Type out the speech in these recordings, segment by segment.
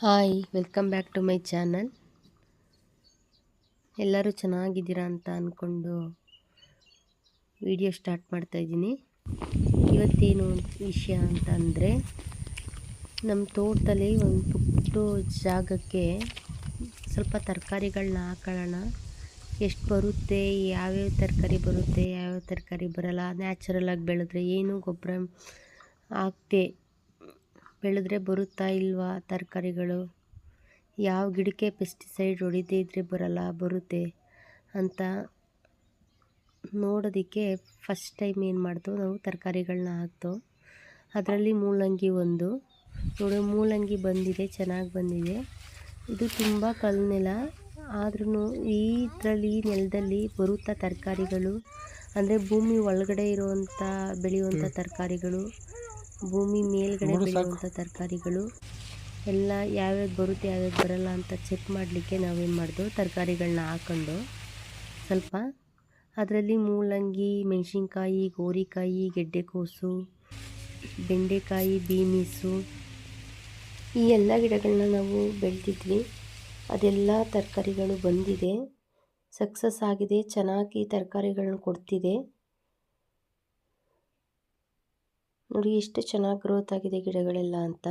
Hi welcome back to my channel ಎಲ್ಲರೂ ಚೆನ್ನಾಗಿದ್ದೀರಾ ಅಂತ ಅಂದ್ಕೊಂಡು ವಿಡಿಯೋ ಸ್ಟಾರ್ಟ್ ಮಾಡ್ತಾಯಿದ್ದೀನಿ ಇವತ್ತೇನು ವಿಷಯ ಅಂತ ಅಂದರೆ ನಮ್ಮ ತೋಟದಲ್ಲಿ ಒಂದು ಪುಟ್ಟು ಜಾಗಕ್ಕೆ ಸ್ವಲ್ಪ ತರಕಾರಿಗಳನ್ನ ಹಾಕೊಳ್ಳೋಣ. ಎಷ್ಟು ಬರುತ್ತೆ, ಯಾವ್ಯಾವ ತರಕಾರಿ ಬರುತ್ತೆ, ಯಾವ್ಯಾವ ತರಕಾರಿ ಬರಲ್ಲ ನ್ಯಾಚುರಲಾಗಿ ಬೆಳೆದ್ರೆ ಏನು ಗೊಬ್ಬರ ಹಾಕ್ದೆ ಬೆಳೆದ್ರೆ ಬರುತ್ತಾ ಇಲ್ವಾ ತರಕಾರಿಗಳು? ಯಾವ ಗಿಡಕ್ಕೆ ಪೆಸ್ಟಿಸೈಡ್ ಹೊಡಿದೇ ಇದ್ದರೆ ಬರಲ್ಲ ಬರುತ್ತೆ ಅಂತ ನೋಡೋದಕ್ಕೆ ಫಸ್ಟ್ ಟೈಮ್ ಏನು ಮಾಡ್ತೋ ನಾವು ತರಕಾರಿಗಳನ್ನ ಹಾಕ್ತೋ ಅದರಲ್ಲಿ ಮೂಲಂಗಿ ಒಂದು. ನೋಡಿ ಮೂಲಂಗಿ ಬಂದಿದೆ ಚೆನ್ನಾಗಿ ಬಂದಿದೆ. ಇದು ತುಂಬ ಕಲ್ಲು ನೆಲ ಆದ್ರೂ ಈ ಇದರಲ್ಲಿ ಈ ನೆಲದಲ್ಲಿ ಬರುತ್ತಾ ತರಕಾರಿಗಳು? ಅಂದರೆ ಭೂಮಿ ಒಳಗಡೆ ಇರುವಂಥ ಬೆಳೆಯುವಂಥ ತರಕಾರಿಗಳು? ಭೂಮಿ ಮೇಲ್ಗಡೆ ಬೆಳೆಯುವಂಥ ತರಕಾರಿಗಳು. ಎಲ್ಲ ಯಾವ್ಯಾವ್ದು ಬರುತ್ತೆ ಯಾವ್ಯಾವ್ದು ಬರಲ್ಲ ಅಂತ ಚೆಕ್ ಮಾಡಲಿಕ್ಕೆ ನಾವೇನು ಮಾಡಿದ್ವು ತರಕಾರಿಗಳನ್ನ ಹಾಕೊಂಡು ಸ್ವಲ್ಪ ಅದರಲ್ಲಿ ಮೂಲಂಗಿ ಮೆಣಸಿನ್ಕಾಯಿ ಗೋರಿಕಾಯಿ ಗೆಡ್ಡೆಕೋಸು ಬೆಂಡೆಕಾಯಿ ಬೀನೀಸು ಈ ಎಲ್ಲ ಗಿಡಗಳನ್ನ ನಾವು ಬೆಳೆದಿದ್ವಿ ಅದೆಲ್ಲ ತರಕಾರಿಗಳು ಬಂದಿದೆ. ಸಕ್ಸಸ್ ಆಗಿದೆ ಚೆನ್ನಾಗಿ ತರಕಾರಿಗಳನ್ನ ಕೊಡ್ತಿದೆ. ನೋಡಿ ಎಷ್ಟು ಚೆನ್ನಾಗಿ ಗ್ರೋತ್ ಆಗಿದೆ ಗಿಡಗಳೆಲ್ಲ ಅಂತ.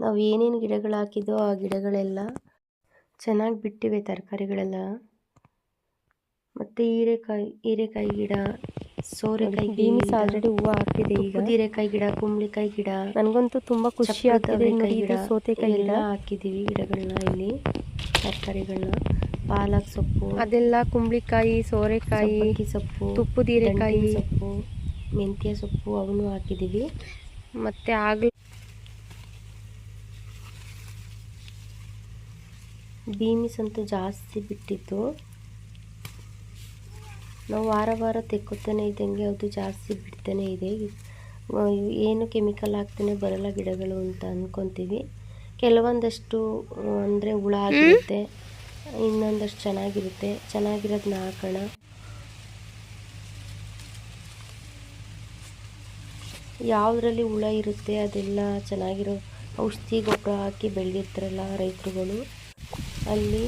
ನಾವು ಏನೇನು ಗಿಡಗಳು ಹಾಕಿದೋ ಆ ಗಿಡಗಳೆಲ್ಲ ಚೆನ್ನಾಗಿ ಬಿಟ್ಟಿವೆ ತರಕಾರಿಗಳೆಲ್ಲ. ಮತ್ತು ಹೀರೆಕಾಯಿ ಹೀರೆಕಾಯಿ ಗಿಡ ಸೋರೆಕಾಯಿ ಬೀನ್ಸ್ ಆಲ್ರೆಡಿ ಹೂವು ಹಾಕಿದೆ ಈಗ. ಹೀರೆಕಾಯಿ ಗಿಡ ಕುಂಬಳಿಕಾಯಿ ಗಿಡ ನನಗಂತೂ ತುಂಬ ಖುಷಿ ಆಗ್ತದೆ ಗಿಡ ಸೌತೆಕಾಯಿ ಗಿಡ. ಹಾಕಿದ್ದೀವಿ ಗಿಡಗಳನ್ನ ಇಲ್ಲಿ ತರಕಾರಿಗಳನ್ನ. ಪಾಲಕ್ ಸೊಪ್ಪು ಅದೆಲ್ಲ ಕುಂಬಳಿಕಾಯಿ ಸೋರೆಕಾಯಿ ಸೊಪ್ಪು ತುಪ್ಪು ಹೀರೆಕಾಯಿ. ಸೊಪ್ಪು ಮೆಂತ್ಯ ಸೊಪ್ಪು ಅವನು ಹಾಕಿದ್ದೀವಿ. ಮತ್ತೆ ಆಗಲೇ ಬೀನ್ಸ್ ಅಂತೂ ಜಾಸ್ತಿ ಬಿಟ್ಟಿತ್ತು. ನಾವು ವಾರ ವಾರ ತೆಕ್ಕೋತಾನೆ ಇದ್ದಂಗೆ ಅದು ಜಾಸ್ತಿ ಬಿಡ್ತಾನೆ ಇದೆ. ಏನು ಕೆಮಿಕಲ್ ಹಾಕ್ತಾನೆ ಬರಲ್ಲ ಗಿಡಗಳು ಅಂತ ಅಂದ್ಕೊತೀವಿ ಕೆಲವೊಂದಷ್ಟು ಅಂದರೆ ಹುಳ ಆಗಿರುತ್ತೆ. ಇನ್ನೊಂದಷ್ಟು ಚೆನ್ನಾಗಿರುತ್ತೆ. ಚೆನ್ನಾಗಿರೋದನ್ನ ಹಾಕೋಣ ಯಾವುದರಲ್ಲಿ ಹುಳ ಇರುತ್ತೆ ಅದೆಲ್ಲ ಚೆನ್ನಾಗಿರೋ ಔಷಧಿ ಗೊಬ್ಬರ ಹಾಕಿ ಬೆಳೆದಿರ್ತಾರಲ್ಲ ರೈತರುಗಳು. ಅಲ್ಲಿ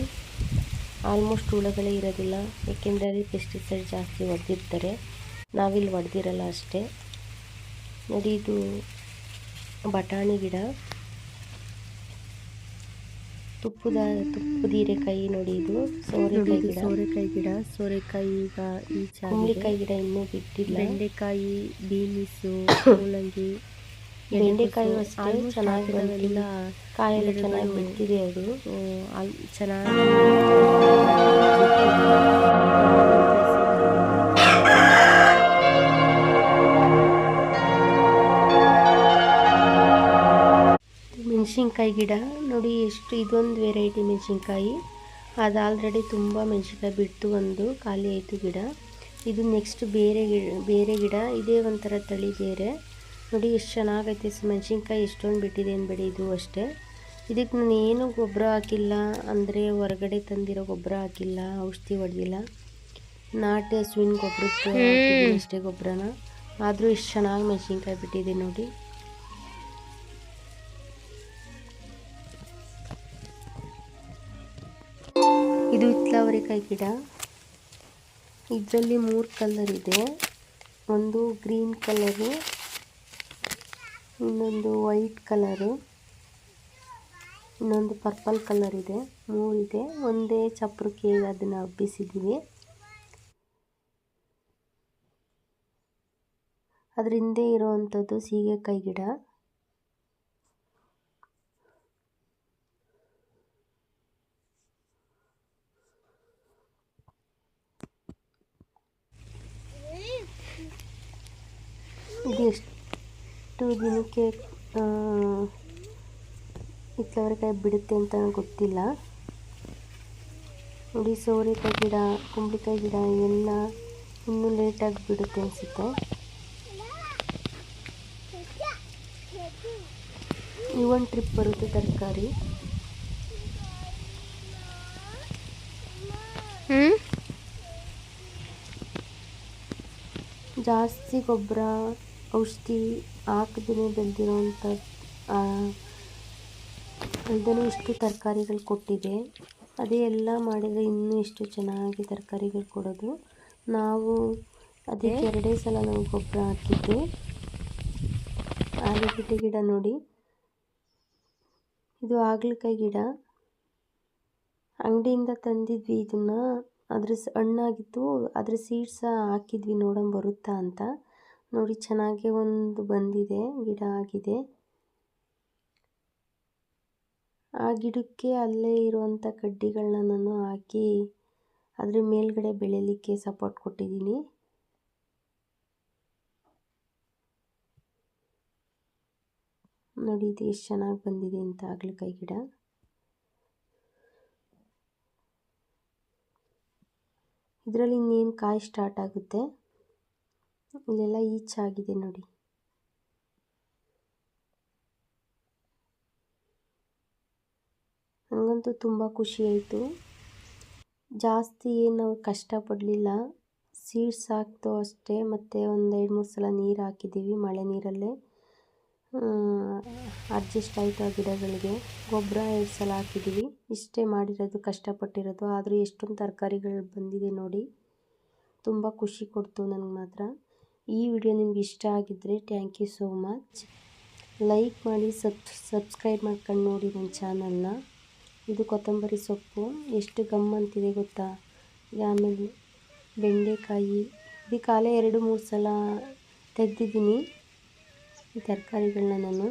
ಆಲ್ಮೋಸ್ಟ್ ಹುಳಗಳೇ ಇರೋದಿಲ್ಲ. ಏಕೆಂದರೆ ಅಲ್ಲಿ ಪೆಸ್ಟಿಸೈಡ್ ಜಾಸ್ತಿ ಹೊಡೆದಿರ್ತಾರೆ ನಾವಿಲ್ಲಿ ಹೊಡೆದಿರಲ್ಲ ಅಷ್ಟೇ. ನೋಡಿ, ಇದು ಬಟಾಣಿ ಗಿಡ. ತುಪ್ಪದ ತುಪ್ಪದ ಹೀರೆಕಾಯಿ ನೋಡಿ ಇದು. ಸೋರೆಕಾಯಿ ಗಿಡ. ಸೋರೆಕಾಯಿ ಗಿಡ. ಸೋರೆಕಾಯಿ ಈಗ ಈ ಕುಂಬಳಿಕಾಯಿ ಗಿಡ ಇನ್ನೂ ಬಿಟ್ಟಿಲ್ಲ. ಬೆಂಡೆಕಾಯಿ ಬೀನಿಸು ಮೂಲಂಗಿ ಬೆಂಡೆಕಾಯಿ ಅಷ್ಟೇ ಚೆನ್ನಾಗಿರೋದಿಲ್ಲ ಕಾಯೆಲ್ಲ ಚೆನ್ನಾಗಿ ಬಿಟ್ಟಿದೆ ಅದು. ಚೆನ್ನಾಗಿ ಮೆಣಸಿನ್ಕಾಯಿ ಗಿಡ. ನೋಡಿ ಎಷ್ಟು ಇದೊಂದು ವೆರೈಟಿ ಮೆಣಸಿನ್ಕಾಯಿ. ಅದು ಆಲ್ರೆಡಿ ತುಂಬ ಮೆಣಸಿನ್ಕಾಯಿ ಬಿಟ್ಟು ಒಂದು ಖಾಲಿ ಆಯಿತು ಗಿಡ. ಇದು ನೆಕ್ಸ್ಟ್ ಬೇರೆ ಗಿಡ ಬೇರೆ ಗಿಡ. ಇದೇ ಒಂಥರ ತಳಿ ಬೇರೆ. ನೋಡಿ ಎಷ್ಟು ಚೆನ್ನಾಗೈತೆ ಮೆಣಸಿನ್ಕಾಯಿ. ಎಷ್ಟೊಂದು ಬಿಟ್ಟಿದೆ ಅನ್ಬೇಡಿ ಇದು ಅಷ್ಟೇ. ಇದಕ್ಕೆ ನಾನು ಏನು ಗೊಬ್ಬರ ಹಾಕಿಲ್ಲ. ಅಂದರೆ ಹೊರಗಡೆ ತಂದಿರೋ ಗೊಬ್ಬರ ಹಾಕಿಲ್ಲ. ಔಷಧಿ ಹೊಡೆದಿಲ್ಲ. ನಾಟಿ ಹಸುವಿನ ಗೊಬ್ಬರಕ್ಕೆ ಅಷ್ಟೇ ಗೊಬ್ಬರನ. ಆದರೂ ಎಷ್ಟು ಚೆನ್ನಾಗಿ ಮೆಣಸಿನ್ಕಾಯಿ ಬಿಟ್ಟಿದೆ ನೋಡಿ. ಇದು ಹಿತ್ಲಾವರೆಕಾಯಿ ಗಿಡ. ಇದರಲ್ಲಿ ಮೂರು ಕಲರ್ ಇದೆ. ಒಂದು ಗ್ರೀನ್ ಕಲರು ಇನ್ನೊಂದು ವೈಟ್ ಕಲರು ಇನ್ನೊಂದು ಪರ್ಪಲ್ ಕಲರ್ ಇದೆ. ಮೂರಿದೆ ಒಂದೇ ಚಪ್ರಕ್ಕೆ ಅದನ್ನು ಹಬ್ಬಿಸಿದ್ದೀವಿ ಅದ್ರ ಹಿಂದೆ ಇರೋವಂಥದ್ದು ಸೀಗೆಕಾಯಿ ಗಿಡ ಇದು ಎಷ್ಟು ದಿನಕ್ಕೆ ಹಿತ್ತವರೆಕಾಯಿ ಬಿಡುತ್ತೆ ಅಂತ ಗೊತ್ತಿಲ್ಲ. ನೋಡಿ ಸೋರೆಕಾಯಿ ಗಿಡ ಕುಂಬಳಿಕಾಯಿ ಗಿಡ ಎಲ್ಲ ಇನ್ನೂ ಲೇಟಾಗಿ ಬಿಡುತ್ತೆ ಅನಿಸುತ್ತೆ. ಈ ಒಂದು ಟ್ರಿಪ್ ಬರುತ್ತೆ ತರಕಾರಿ. ಜಾಸ್ತಿ ಗೊಬ್ಬರ ಔಷಧಿ ಹಾಕದೇ ಬೆಳೆದಿರೋವಂಥ ಇದನ್ನು ಇಷ್ಟು ತರಕಾರಿಗಳು ಕೊಟ್ಟಿದೆ. ಅದೇ ಎಲ್ಲ ಮಾಡಿದರೆ ಇನ್ನೂ ಇಷ್ಟು ಚೆನ್ನಾಗಿ ತರಕಾರಿಗಳು ಕೊಡೋದು. ನಾವು ಅದಕ್ಕೆ ಎರಡೇ ಸಲ ನಾವು ಗೊಬ್ಬರ ಹಾಕಿದ್ದು. ಆಲೂಗಡ್ಡೆ ಗಿಡ ನೋಡಿ. ಇದು ಹಾಗಲಕಾಯಿ ಗಿಡ. ಅಂಗಡಿಯಿಂದ ತಂದಿದ್ವಿ ಇದನ್ನು. ಅದ್ರ ಹಣ್ಣಾಗಿತ್ತು. ಅದ್ರ ಸೀಡ್ಸ ಹಾಕಿದ್ವಿ. ನೋಡೋಣ ಬರುತ್ತಾ ಅಂತ. ನೋಡಿ, ಚೆನ್ನಾಗಿ ಒಂದು ಬಂದಿದೆ, ಗಿಡ ಆಗಿದೆ. ಆ ಗಿಡಕ್ಕೆ ಅಲ್ಲೇ ಇರುವಂಥ ಕಡ್ಡಿಗಳನ್ನ ನಾನು ಹಾಕಿ ಅದ್ರ ಮೇಲ್ಗಡೆ ಬೆಳೀಲಿಕ್ಕೆ ಸಪೋರ್ಟ್ ಕೊಟ್ಟಿದ್ದೀನಿ. ನೋಡಿ, ಇದು ಎಷ್ಟು ಚೆನ್ನಾಗಿ ಬಂದಿದೆ ಅಂತ ಹಾಗಲಕಾಯಿ ಗಿಡ. ಇದರಲ್ಲಿ ಇನ್ನೇನು ಕಾಯಿ ಸ್ಟಾರ್ಟ್ ಆಗುತ್ತೆ? ಇಲ್ಲೆಲ್ಲ ಈಚಾಗಿದೆ ನೋಡಿ. ನನಗಂತೂ ತುಂಬ ಖುಷಿ ಆಯಿತು. ಜಾಸ್ತಿ ಏನು ನಾವು ಕಷ್ಟಪಡಲಿಲ್ಲ. ಸೀಡ್ಸ್ ಹಾಕ್ತು ಅಷ್ಟೇ, ಮತ್ತು ಒಂದು ಎರಡು ಮೂರು ಸಲ ನೀರು ಹಾಕಿದ್ದೀವಿ ಮಳೆ ನೀರಲ್ಲೇ. ಅಡ್ಜಸ್ಟ್ ಆಯಿತು ಆ ಗಿಡಗಳಿಗೆ. ಗೊಬ್ಬರ ಎರಡು ಸಲ ಹಾಕಿದ್ದೀವಿ ಇಷ್ಟೇ ಮಾಡಿರೋದು, ಕಷ್ಟಪಟ್ಟಿರೋದು. ಆದರೂ ಎಷ್ಟೊಂದು ತರಕಾರಿಗಳು ಬಂದಿದೆ ನೋಡಿ. ತುಂಬ ಖುಷಿ ಕೊಡ್ತು ನನಗೆ ಮಾತ್ರ. ಈ ವಿಡಿಯೋ ನಿಮ್ಗೆ ಇಷ್ಟ ಆಗಿದ್ದರೆ thank you so much like ಮಾಡಿ ಸಬ್ ಸಬ್ಸ್ಕ್ರೈಬ್ ಮಾಡ್ಕೊಂಡು ನೋಡಿ ನನ್ನ ಚಾನಲ್ನ ಇದು ಕೊತ್ತಂಬರಿ ಸೊಪ್ಪು. ಎಷ್ಟು ಗಮ್ ಅಂತಿದೆ ಗೊತ್ತಾ? ಆಮೇಲೆ ಬೆಂಡೆಕಾಯಿ. ಇದಕ್ಕಾಲೇ ಎರಡು, ಮೂರು ಸಲ ತೆಗೆದಿದ್ದೀನಿ ಈ ತರಕಾರಿಗಳನ್ನ ನಾನು.